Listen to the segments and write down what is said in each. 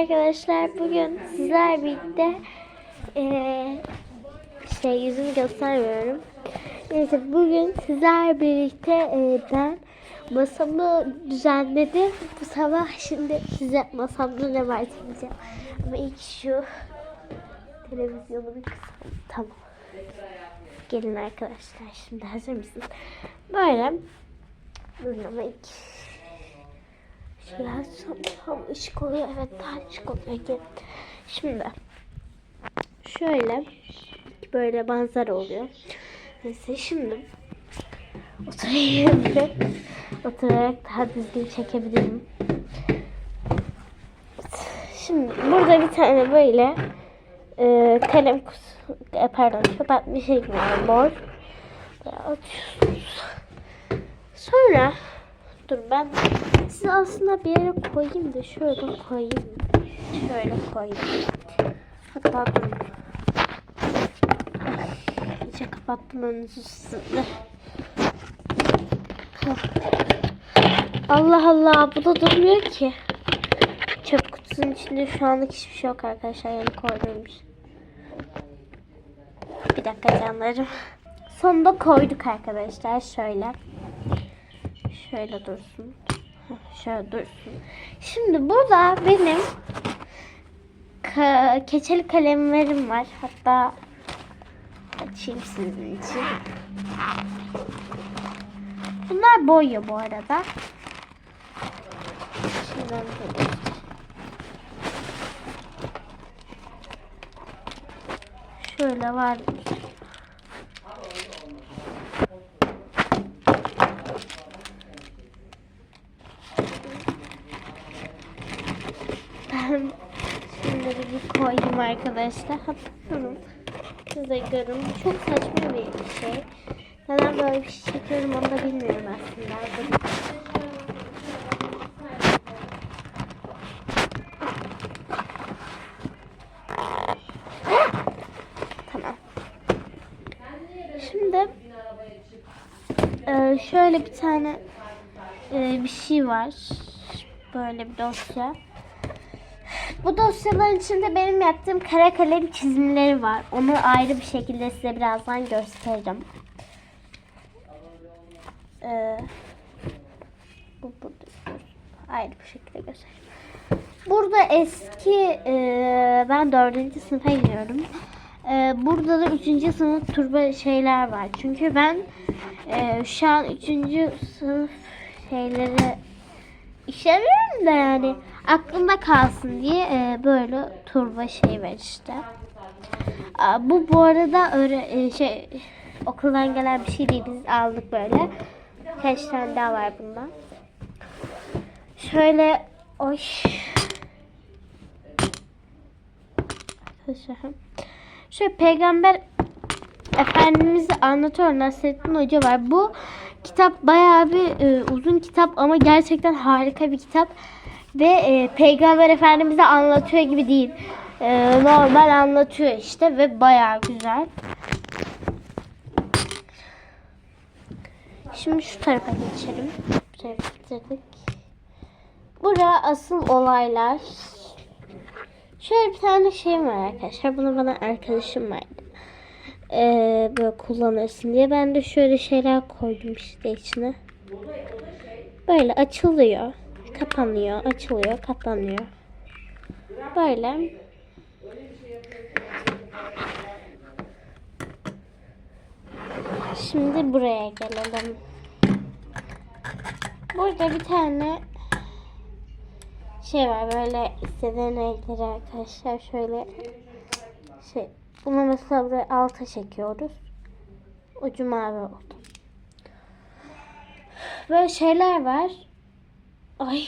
arkadaşlar. Bugün sizler birlikte eee, şey yüzümü göstermiyorum. Neyse bugün sizler birlikte eee, ben masamı düzenledim. Bu sabah şimdi size masamda ne var söyleyeceğim. Ama ilk şu televizyonu bir kısalım. Tamam. Gelin arkadaşlar şimdi hazır mısınız? Böyle. Durun ama ilk Biraz tam ışık oluyor. Evet daha ışık oluyor ki. Şimdi şöyle böyle manzara oluyor. Neyse şimdi oturayım. Oturarak daha düzgün çekebilirim. Şimdi burada bir tane böyle e, kalem kutusu, e, pardon çöp atma şey var mor. Sonra dur ben size aslında bir yere koyayım da şöyle koyayım. Şöyle koyayım. Hatta durun. İyice kapattım önünüzü sizinle. Allah Allah bu da durmuyor ki. Çöp kutusunun içinde şu anlık hiçbir şey yok arkadaşlar. Yani koyduğum bir dakika canlarım. Sonunda koyduk arkadaşlar. Şöyle. Şöyle dursun. Şöyle dursun. Şimdi burada benim ka- keçeli kalemlerim var. Hatta açayım sizin için. Bunlar boya bu arada. Böyle. Şöyle var. Ben şunları bir koyayım arkadaşlar. Durun. Size görün. Çok saçma bir şey. Neden böyle bir şey çekiyorum onu da bilmiyorum aslında. Tamam. Şimdi e, şöyle bir tane e, bir şey var. Böyle bir dosya. Bu dosyaların içinde benim yaptığım kara kalem çizimleri var. Onu ayrı bir şekilde size birazdan göstereceğim. Ee, bu, bu, ayrı bir şekilde göstereceğim. Burada eski e, ben dördüncü sınıfa gidiyorum. E, burada da üçüncü sınıf turba şeyler var. Çünkü ben e, şu an üçüncü sınıf şeyleri işlemiyorum da yani aklımda kalsın diye e, böyle turba şey var işte. Aa, bu bu arada öyle e, şey okuldan gelen bir şey değil biz aldık böyle. Kaç tane daha var bundan. Şöyle oy. Şöyle peygamber Efendimiz'i anlatıyor Nasrettin Hoca var. Bu kitap bayağı bir e, uzun kitap ama gerçekten harika bir kitap. Ve e, Peygamber Efendimiz'i anlatıyor gibi değil. E, normal anlatıyor işte ve bayağı güzel. Şimdi şu tarafa geçelim. Şöyle bitirdik. Bura asıl olaylar. Şöyle bir tane şey var arkadaşlar. Bunu bana arkadaşım verdi. Ee, böyle kullanırsın diye. Ben de şöyle şeyler koydum işte içine. Böyle açılıyor. Kapanıyor. Açılıyor. Kapanıyor. Böyle. Şimdi buraya gelelim. Burada bir tane şey var böyle istediğin renkleri arkadaşlar şöyle bunu mesela buraya alta çekiyoruz. Ucu mavi oldu. Böyle şeyler var. Ay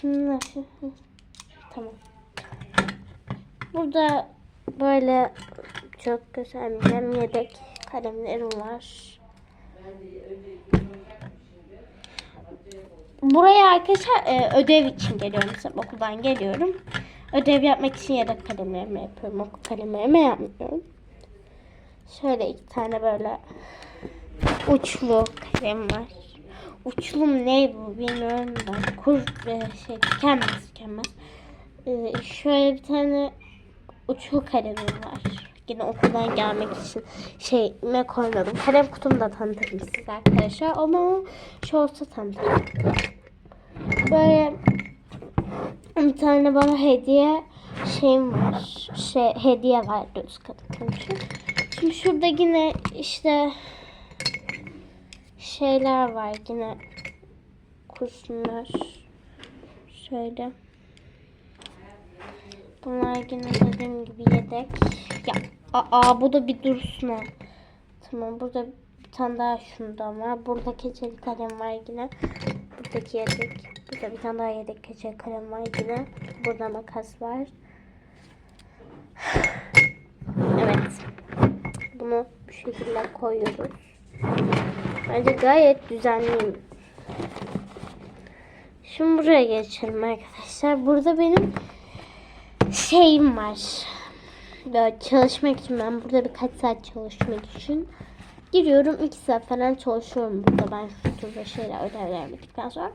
şimdi nasıl? Tamam. Burada böyle çok göstermeyeceğim yedek kalemlerim var. Buraya arkadaşlar e, ödev için geliyorum. Mesela okuldan geliyorum. Ödev yapmak için yedek kalemlerimi yapıyorum. Okul kalemlerimi yapmıyorum. Şöyle iki tane böyle uçlu kalem var. Uçlu mu ne bu bilmiyorum da. Kur e, şey tükenmez tükenmez. Ee, şöyle bir tane uçlu kalemim var. Yine okuldan gelmek için şeyime koymadım. Kalem kutumu da tanıtırım size arkadaşlar. Ama şu olsa tanıtırım. Böyle bir tane bana hediye şeyim var. Şey, hediye verdi üst katı komşu. Şimdi şurada yine işte şeyler var yine kurşunlar. Şöyle. Bunlar yine dediğim gibi yedek. Ya aa bu da bir dursun ha. Tamam burada tane daha şundan var. Burada keçeli kalem var yine. Buradaki yedek. Burada bir tane daha yedek keçeli kalem var yine. Burada makas var. Evet. Bunu bu şekilde koyuyoruz. Bence gayet düzenliyim. Şimdi buraya geçelim arkadaşlar. Burada benim şeyim var. Böyle çalışmak için ben burada birkaç saat çalışmak için giriyorum. iki saat falan çalışıyorum burada ben şurada şeyler ödevler bittikten sonra.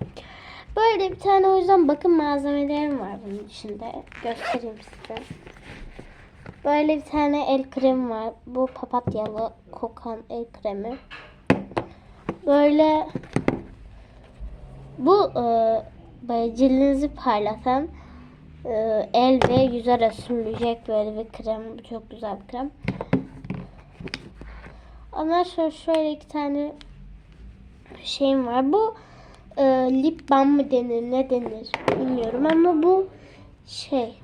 Böyle bir tane o yüzden bakım malzemelerim var bunun içinde. Göstereyim size. Böyle bir tane el kremi var. Bu papatyalı kokan el kremi. Böyle bu e, böyle cildinizi parlatan e, el ve yüze sürülecek böyle bir krem. Bu çok güzel bir krem. Ondan sonra şöyle iki tane şeyim var. Bu e, lip balm mı denir ne denir bilmiyorum ama bu şey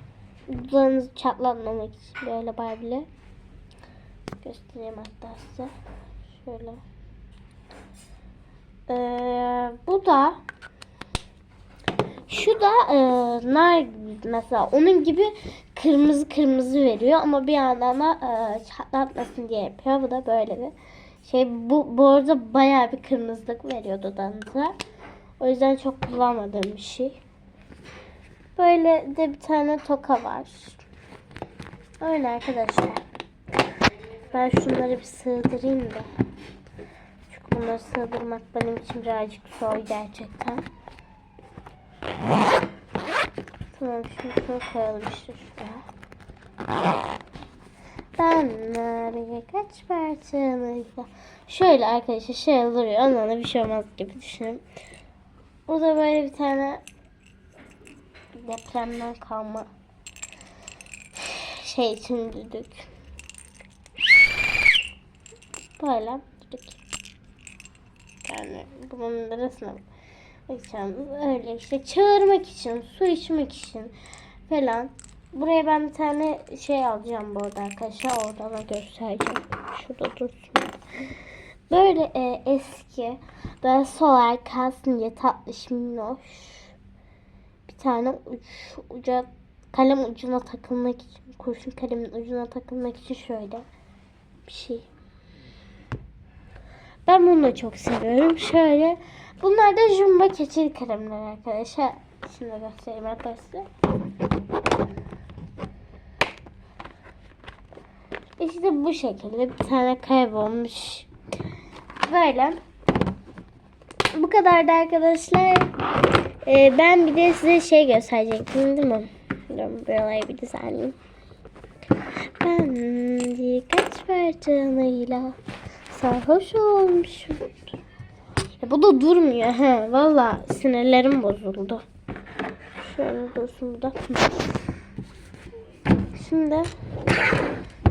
dudağınızı çatlatmamak için böyle Barbie'le göstereyim hatta size. Şöyle. Ee, bu da şu da e, nar mesela onun gibi kırmızı kırmızı veriyor ama bir yandan da e, çatlatmasın diye yapıyor. Bu da böyle bir şey. Bu, bu arada bayağı bir kırmızılık veriyor dudağınıza. O yüzden çok kullanmadığım bir şey. Böyle de bir tane toka var. Öyle arkadaşlar. Ben şunları bir sığdırayım da. Çünkü bunları sığdırmak benim için birazcık zor gerçekten. Şuraya. Ben nereye kaç parçalıyla. Şöyle arkadaşlar şöyle duruyor. Ondan da bir şey olmaz gibi düşünün. Bu da böyle bir tane depremden kalma şey için düdük. Böyle düdük. Yani bunun arasına bakacağım. Öyle işte çağırmak için, su içmek için falan. Buraya ben bir tane şey alacağım bu arada arkadaşlar. Oradan da göstereceğim. Şurada dursun. Böyle e, eski, böyle solar kalsın diye tatlış minnoş. Bir tane uç, uca, kalem ucuna takılmak için, kurşun kalemin ucuna takılmak için şöyle bir şey. Ben bunu da çok seviyorum. Şöyle. Bunlar da jumbo keçeli kalemler arkadaşlar. Şimdi göstereyim arkadaşlar. İşte bu şekilde bir tane kaybolmuş. Böyle. Bu kadar da arkadaşlar. Ee, ben bir de size şey gösterecektim değil mi? Dur buraları bir düzenleyeyim. Ben birkaç parçanıyla sarhoş olmuşum. Ya bu da durmuyor he. Valla sinirlerim bozuldu. Şöyle dursun da. Şimdi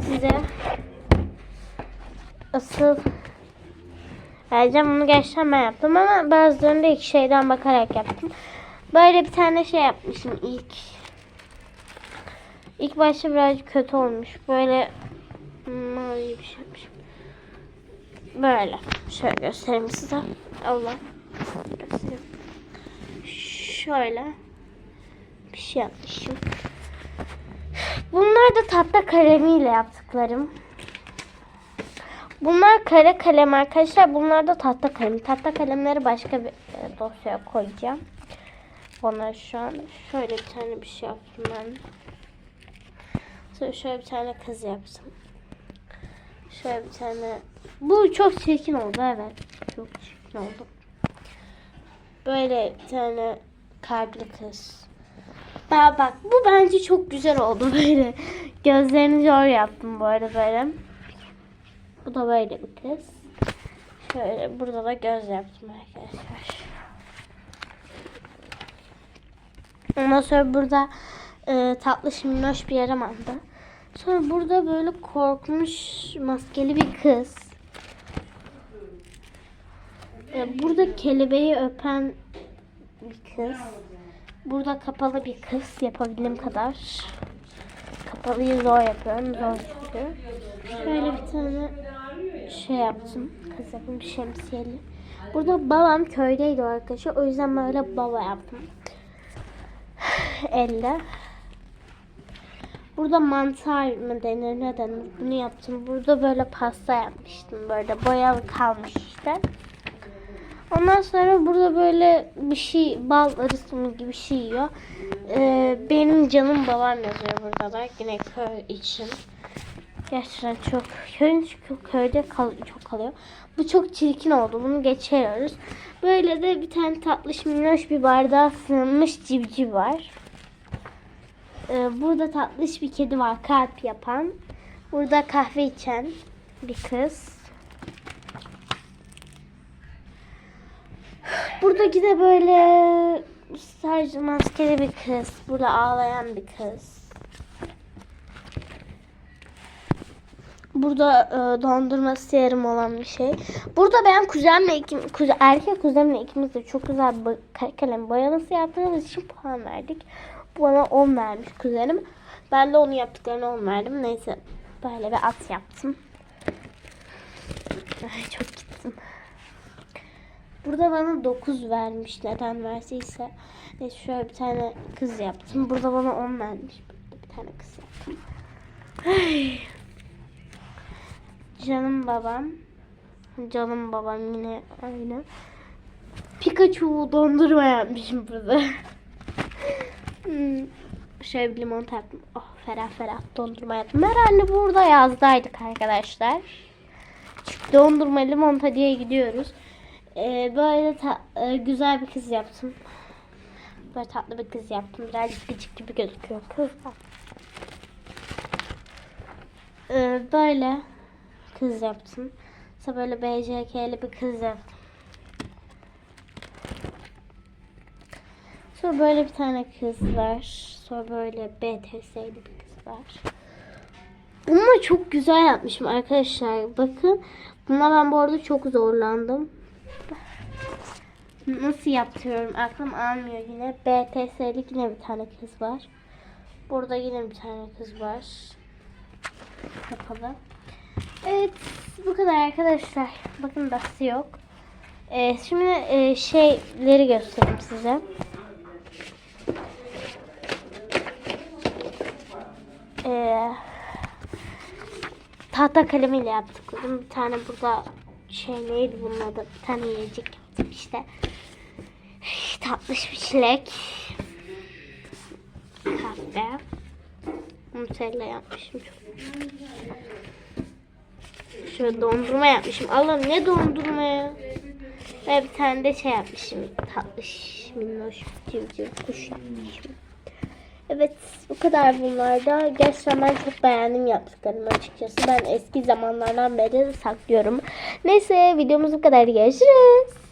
size asıl vereceğim. Bunu gerçekten ben yaptım ama bazılarını da iki şeyden bakarak yaptım. Böyle bir tane şey yapmışım ilk. İlk başta birazcık kötü olmuş. Böyle mavi bir şey yapmışım. Böyle. Şöyle göstereyim size. Allah. Göstereyim. Şöyle. Bir şey yapmışım. Bunlar da tahta kalemiyle yaptıklarım. Bunlar kare kalem arkadaşlar. Bunlar da tahta kalem. Tahta kalemleri başka bir e, dosyaya koyacağım. Onları şu an şöyle bir tane bir şey yaptım ben. Sonra şöyle bir tane kız yaptım. Şöyle bir tane. Bu çok çirkin oldu evet. Çok çirkin oldu. Böyle bir tane kalpli kız. Bak bak bu bence çok güzel oldu böyle. Gözlerini zor yaptım bu arada böyle. Bu da böyle bir kız. Şöyle burada da göz yaptım arkadaşlar. Ondan sonra burada e, tatlı minnoş bir yaram aldı. Sonra burada böyle korkmuş maskeli bir kız. E, burada kelebeği öpen bir kız. Burada kapalı bir kız yapabildiğim kadar. Kapalıyı zor yapıyorum. Zor çünkü. Şöyle bir tane şey yaptım. Kız yapım şemsiyeli. Burada babam köydeydi arkadaşlar. O yüzden böyle baba yaptım. Elle. Burada mantar mı denir ne denir bunu yaptım. Burada böyle pasta yapmıştım. Böyle boyalı kalmış işte. Ondan sonra burada böyle bir şey bal arısı gibi bir şey yiyor. Ee, benim canım babam yazıyor burada da yine köy için. Gerçekten çok köyün çünkü köyde kal çok kalıyor. Bu çok çirkin oldu. Bunu geçiyoruz. Böyle de bir tane tatlış minnoş bir bardağa sığınmış civciv var. Ee, burada tatlış bir kedi var kalp yapan. Burada kahve içen bir kız. Buradaki de böyle sadece maskeli bir kız. Burada ağlayan bir kız. Burada e, dondurması yarım olan bir şey. Burada ben kuzenle ikim, kuzen, erkek kuzenle ikimiz de çok güzel kalem boyaması yaptığımız için puan verdik. Bana 10 vermiş kuzenim. Ben de onun yaptıklarına 10 verdim. Neyse böyle bir at yaptım. Ay çok gittim. Burada bana 9 vermiş. Neden verdiyse. Neyse şöyle bir tane kız yaptım. Burada bana 10 vermiş. Burada bir tane kız yaptım. Ay. Canım babam. Canım babam yine aynı. Pikachu dondurma yapmışım burada. Hmm, Şöyle bir limon yaptım. Oh ferah ferah dondurma yaptım. Herhalde burada yazdaydık arkadaşlar. Çünkü dondurma limonata diye gidiyoruz. Ee, böyle e, güzel bir kız yaptım. Böyle tatlı bir kız yaptım. Birazcık gıcık gibi gözüküyor. Ee, böyle kız yaptım. Sonra böyle BCK'li bir kız yaptım. Sonra böyle bir tane kız var. Sonra böyle BTS'li bir kız var. Bunu da çok güzel yapmışım arkadaşlar. Bakın. Buna ben bu arada çok zorlandım. Nasıl yaptırıyorum? Aklım almıyor yine. BTS'li yine bir tane kız var. Burada yine bir tane kız var. Kapalı. Evet. Bu kadar arkadaşlar. Bakın dası yok. Ee, şimdi e, şeyleri göstereyim size. Ee, tahta kalemiyle yaptık. Bir tane burada şey neydi bunun adı? Bir tane yiyecek yaptım işte. Tatlış bir çilek. Kahve. Nutella yapmışım. Şöyle dondurma yapmışım. Allah'ım ne dondurma ya. Ve bir tane de şey yapmışım. Tatlış, minnoş, civciv kuş yapmışım. Evet bu kadar bunlarda. Gerçekten ben çok beğendim yaptıklarımı açıkçası. Ben eski zamanlardan beri saklıyorum. Neyse videomuz bu kadar. Görüşürüz.